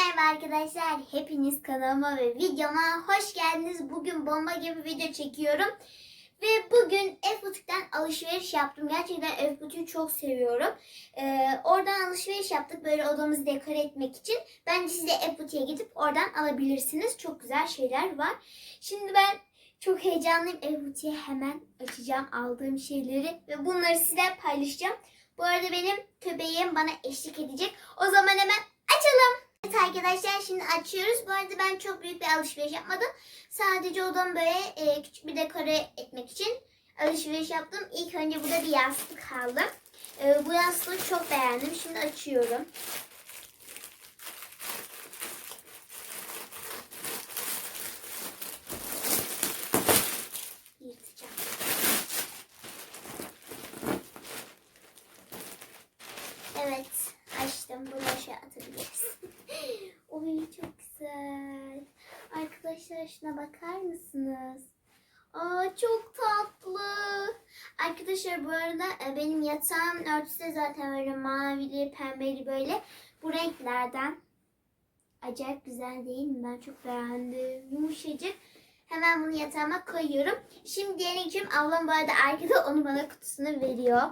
Merhaba arkadaşlar. Hepiniz kanalıma ve videoma hoş geldiniz. Bugün bomba gibi video çekiyorum. Ve bugün F-Butik'ten alışveriş yaptım. Gerçekten F-Butik'i çok seviyorum. Ee, oradan alışveriş yaptık böyle odamızı dekore etmek için. Bence siz de F-Butik'e gidip oradan alabilirsiniz. Çok güzel şeyler var. Şimdi ben çok heyecanlıyım. F-Butik'e hemen açacağım aldığım şeyleri. Ve bunları size paylaşacağım. Bu arada benim köpeğim bana eşlik edecek. O zaman hemen açalım. Evet arkadaşlar şimdi açıyoruz. Bu arada ben çok büyük bir alışveriş yapmadım. Sadece odamı böyle e, küçük bir dekore etmek için alışveriş yaptım. İlk önce burada bir yastık aldım. E, bu yastığı çok beğendim. Şimdi açıyorum. Yırtacağım. Evet açtım. Bunu aşağı atabiliriz. Oy çok güzel. Arkadaşlar şuna bakar mısınız? Aa çok tatlı. Arkadaşlar bu arada e, benim yatağım örtüsü zaten böyle mavili, pembeli böyle. Bu renklerden. Acayip güzel değil mi? Ben çok beğendim. Yumuşacık. Hemen bunu yatağıma koyuyorum. Şimdi geçiyorum. Ablam bu arada arkada onu bana kutusunu veriyor.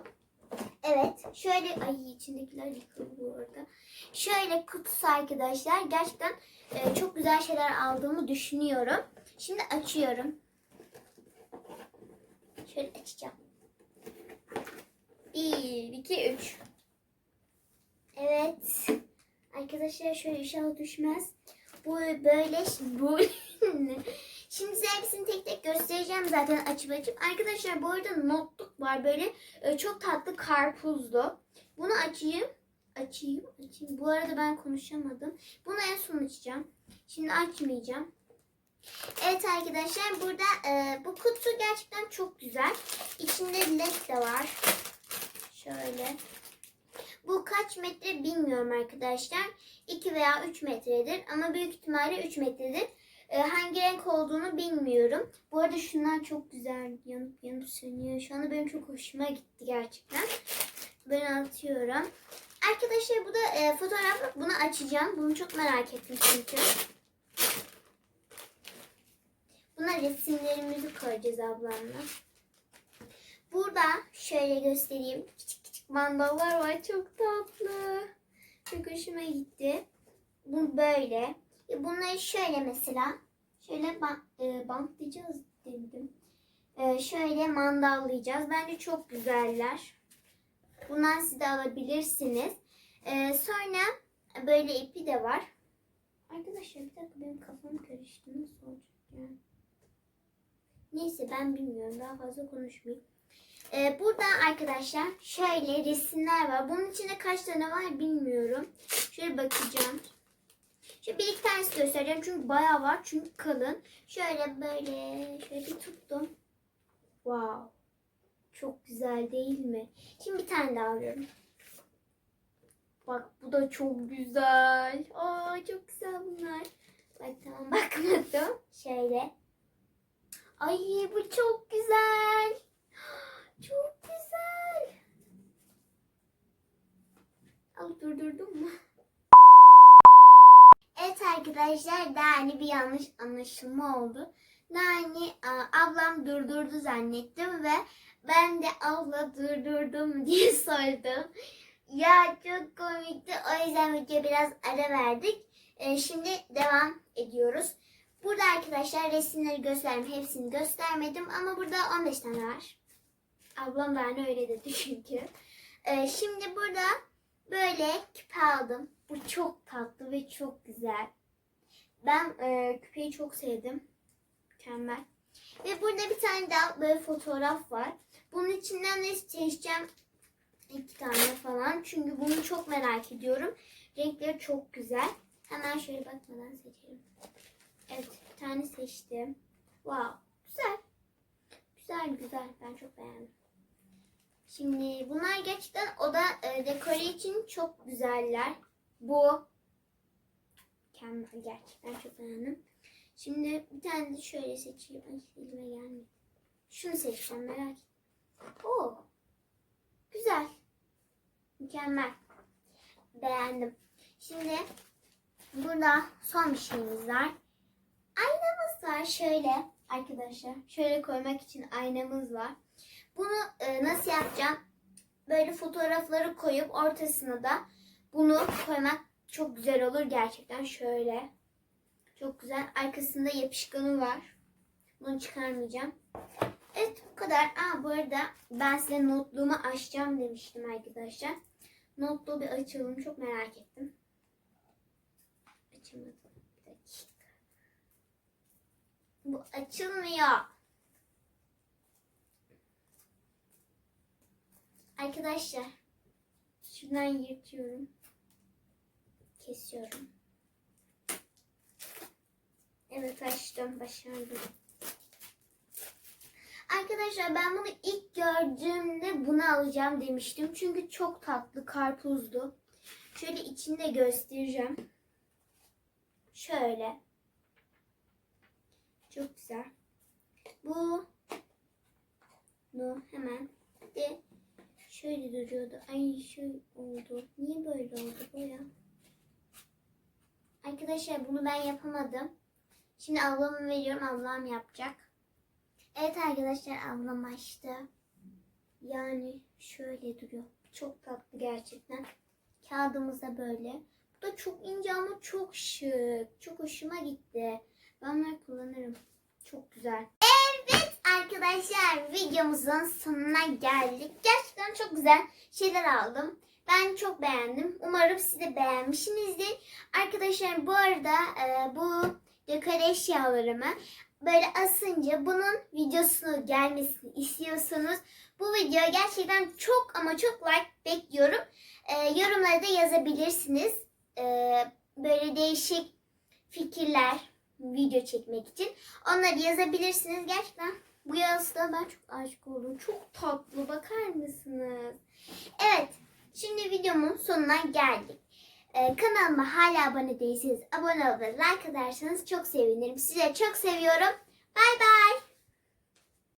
Evet. Şöyle ay içindekiler yıkıldı bu arada. Şöyle kutusu arkadaşlar. Gerçekten e, çok güzel şeyler aldığımı düşünüyorum. Şimdi açıyorum. Şöyle açacağım. Bir, iki, üç. Evet. Arkadaşlar şöyle inşallah düşmez. Bu böyle bu Şimdi size hepsini tek tek göstereceğim zaten açıp açıp. Arkadaşlar bu arada notluk var böyle e, çok tatlı karpuzlu. Bunu açayım. Açayım, açayım. Bu arada ben konuşamadım. Bunu en son açacağım. Şimdi açmayacağım. Evet arkadaşlar burada e, bu kutu gerçekten çok güzel. İçinde led de var. Şöyle. Bu kaç metre bilmiyorum arkadaşlar. 2 veya 3 metredir ama büyük ihtimalle 3 metredir. E, hangi renk olduğunu bilmiyorum. Bu arada şunlar çok güzel yanıp yanıp sönüyor. Şu anda benim çok hoşuma gitti gerçekten. Ben atıyorum. Arkadaşlar bu da e, fotoğraf. Bunu açacağım. Bunu çok merak ettim çünkü. Buna resimlerimizi koyacağız ablamla. Burada şöyle göstereyim. Küçük küçük mandallar var. Çok tatlı. Çok hoşuma gitti. Bu böyle. E, Bunları şöyle mesela. Şöyle bant, e, bantlayacağız dedim. E, şöyle mandallayacağız. Bence çok güzeller. Bundan siz de alabilirsiniz. E, sonra böyle ipi de var. Arkadaşlar bir dakika benim kafam karıştı. Nasıl olacak yani? Neyse ben bilmiyorum. Daha fazla konuşmayayım. Ee, burada arkadaşlar şöyle resimler var. Bunun içinde kaç tane var bilmiyorum. Şöyle bakacağım. Şöyle bir iki tanesi göstereceğim. Çünkü bayağı var. Çünkü kalın. Şöyle böyle şöyle bir tuttum. Wow. Çok güzel değil mi? Şimdi bir tane daha alıyorum. Bak bu da çok güzel. Aa çok güzel bunlar. Bak tamam bakmadım. Şöyle. Ay bu çok güzel. Çok güzel. Al durdurdum mu? Arkadaşlar daha bir yanlış anlaşılma oldu. Yani ablam durdurdu zannettim ve ben de abla durdurdum diye sordum. Ya çok komikti. O yüzden videoya biraz ara verdik. Ee, şimdi devam ediyoruz. Burada arkadaşlar resimleri gösterdim. Hepsini göstermedim ama burada 15 tane var. Ablam bana öyle dedi çünkü. Ee, şimdi burada böyle küpe aldım. Bu çok tatlı ve çok güzel. Ben e, küpeyi çok sevdim. Mükemmel. Ve burada bir tane daha böyle fotoğraf var. Bunun içinden ne seçeceğim? İki tane falan. Çünkü bunu çok merak ediyorum. Renkleri çok güzel. Hemen şöyle bakmadan seçelim. Evet bir tane seçtim. Wow. Güzel. Güzel güzel. Ben çok beğendim. Şimdi bunlar gerçekten oda e, dekoru için çok güzeller. Bu mükemmel gerçekten çok beğendim. Şimdi bir tane de şöyle seçeyim. Ay elime gelmedi. Şunu seçeceğim merak ettim. Oo. Güzel. Mükemmel. Beğendim. Şimdi Burada son bir şeyimiz var. Aynamız var şöyle arkadaşlar. Şöyle koymak için aynamız var. Bunu e, nasıl yapacağım? Böyle fotoğrafları koyup ortasına da bunu koymak çok güzel olur gerçekten. Şöyle. Çok güzel. Arkasında yapışkanı var. Bunu çıkarmayacağım. Evet bu kadar. Aa bu arada ben size notluğumu açacağım demiştim arkadaşlar. Notluğu bir açalım. Çok merak ettim. Açamadım. Bir dakika. Bu açılmıyor. Arkadaşlar. Şuradan yırtıyorum. Kesiyorum. Evet açtım. Başardım. Arkadaşlar ben bunu ilk gördüğümde bunu alacağım demiştim. Çünkü çok tatlı karpuzdu. Şöyle içinde göstereceğim. Şöyle. Çok güzel. Bu bu hemen de şöyle duruyordu. Ay şöyle oldu. Niye böyle oldu ya? Arkadaşlar bunu ben yapamadım. Şimdi ablama veriyorum. Ablam yapacak. Evet arkadaşlar ablam açtı. Yani şöyle duruyor. Çok tatlı gerçekten. Kağıdımız da böyle. Bu da çok ince ama çok şık. Çok hoşuma gitti. Ben bunları kullanırım. Çok güzel. Evet arkadaşlar videomuzun sonuna geldik. Gerçekten çok güzel şeyler aldım. Ben çok beğendim. Umarım siz de beğenmişsinizdir. Arkadaşlar bu arada e, bu dekor eşyalarımı böyle asınca bunun videosunu gelmesini istiyorsanız bu videoya gerçekten çok ama çok like bekliyorum. Ee, yorumlara da yazabilirsiniz. Ee, böyle değişik fikirler video çekmek için. Onları yazabilirsiniz. Gerçekten bu yazda ben çok aşık oldum. Çok tatlı bakar mısınız? Evet. Şimdi videomun sonuna geldik. Ee, kanalıma hala abone değilseniz abone olup like atarsanız çok sevinirim. Size çok seviyorum. Bay bay.